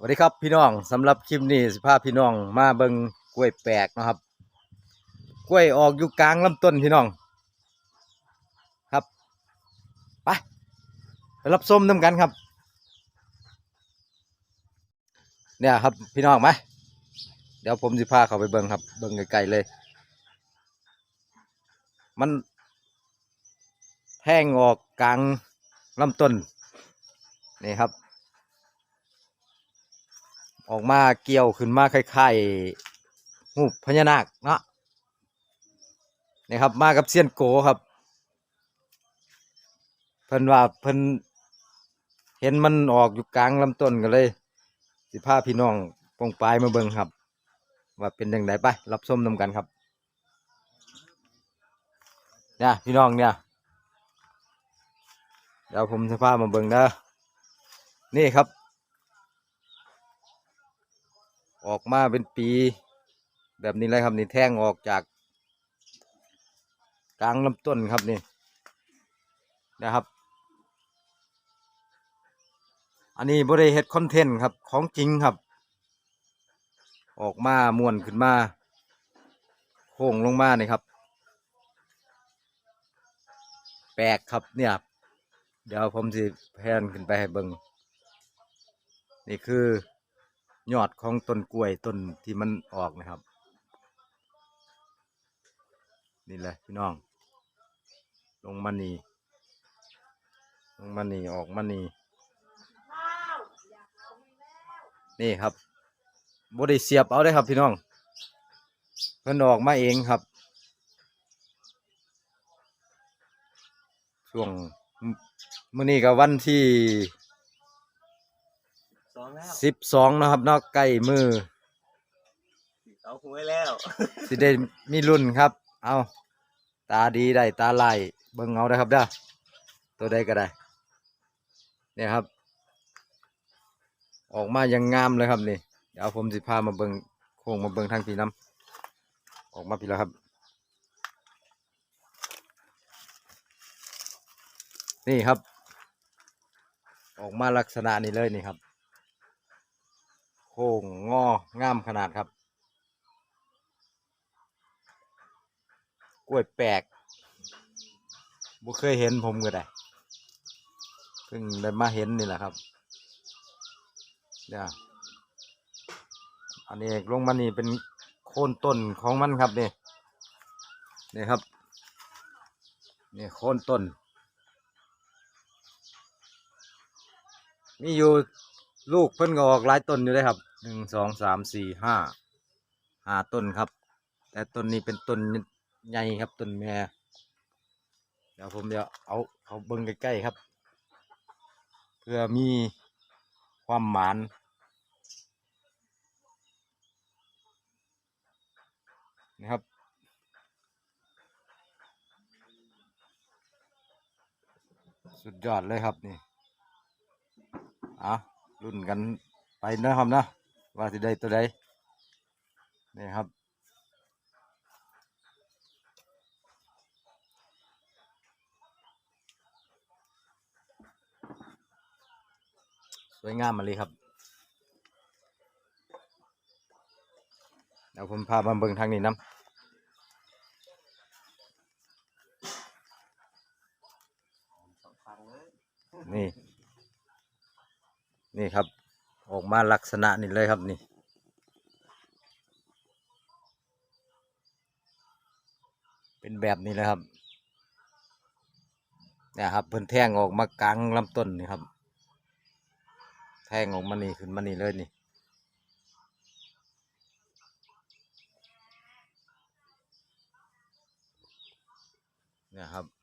สวัสดีครับพี่น้องสำหรับคลิปนี้สิพาพี่น้องมาเบิ่งกล้วยแปลกนะครับ กล้วยออกอยู่กลางลำต้นพี่น้อง ครับไปไปรับส้มน้ำกันครับ เนี่ยครับพี่น้องไหมเดี๋ยวผมสิพาเขาไปเบิ่งครับ เบิ่งไกลๆเลย มันแทงออกกลางลำต้นนี่ครับ ออกมาเกี่ยวขึ้นมาคล้ายๆหูพญานาคเนาะนี่ครับมากับเซียนโกครับเพิ่นว่าเพิ่นเห็นมันออกอยู่กลางลำต้นกันเลย สิพาพี่น้องปงปลายมาเบิ่งครับ ว่าเป็นยังไงไป รับส้มนำกันครับเนี่ยพี่น้องเนี่ยเดี๋ยวผมจะพามาเบิ่งนะนี่ครับ ออกมาเป็นปี แบบนี้เลยครับนี่แท่งออกจาก กลางลำต้นครับนี่นะครับ อันนี้บริเฮ็ดคอนเทนต์ครับของจริงครับ ออกมาม้วนขึ้นมาโค้งลงมานี่ครับ แปลกครับเนี่ยเดี๋ยวผมสิแพนขึ้นไปให้เบิงนี่คือ ยอดของต้นกล้วยต้นที่มันออกนะครับ นี่แหละพี่น้อง ลงมานี่ลงมานี่ออกมานี่นี่ครับบได้เสียบเอาได้ครับพี่น้องเพิ่นออกมาเองครับ ช่วงมื้อนี้ก็วันที่ องแล้วสิบสองนะครับเนอกใกล้มือเอาหวยแล้วสิได้มีรุ่นครับ เอาตาดีได้ตาลายเบิ่งเอาได้อครับเด้อตัวใดก็ได้เนี่ยครับ ออกมายังงามเลยครับนี่เดี๋ยวผมสิพามาเบิ่งโค้งมาเบิ่งทางพี่น้ำออกมาพี่แล้วครับ นี่ครับ ออกมาลักษณะนี้เลยนี่ครับโค้งงองามขนาดครับ กล้วยแปลกบ่เคยเห็นผมก็ได้เพิ่งได้มาเห็นนี่แหละครับเนี่ยอันนี้ลงมานี่เป็นโคนต้นของมันครับนี่นี่ครับนี่โคนต้น มีอยู่ลูกเพิ่นก็ออกหลายต้นอยู่เลยครับ หนึ่งสองสามสี่ห้าห้าต้นครับ แต่ต้นนี้เป็นต้นใหญ่ครับต้นแม่เดี๋ยวผมจะเอาเขาเบิ้งใกล้ๆครับ เพื่อมีความหมานนะครับสุดยอดเลยครับนี่อะรุ่นกันไปนะครับนะ ว่าสิได้ตัวใดนี่ครับ สวยงามมาเลยครับเดี๋ยวผมพามาเบิ่งทางนี้น้ำนี่ นี่ครับ ออกมาลักษณะนี้เลยครับนี่ เป็นแบบนี้เลยครับเนี่ยครับเพิ่นแทงออกมากลางลำต้นนี่ครับ แทงออกมานี่ขึ้นมานี่เลยนี่นี่ครับ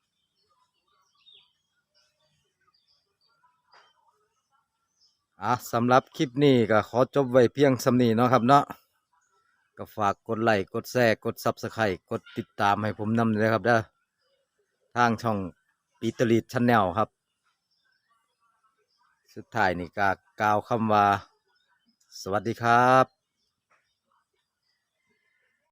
อะสำหรับคลิปนี้ก็ขอจบไว้เพียงสำนีเนาะครับเนาะก็ฝากกดไลค์กดแชร์กดซับสไครต์กดติดตามให้ผมนำเลยครับเด้อทางช่องปีตลีดชาแนลครับ สุดท้ายนี่ก็กล่าวคำว่า สวัสดีครับ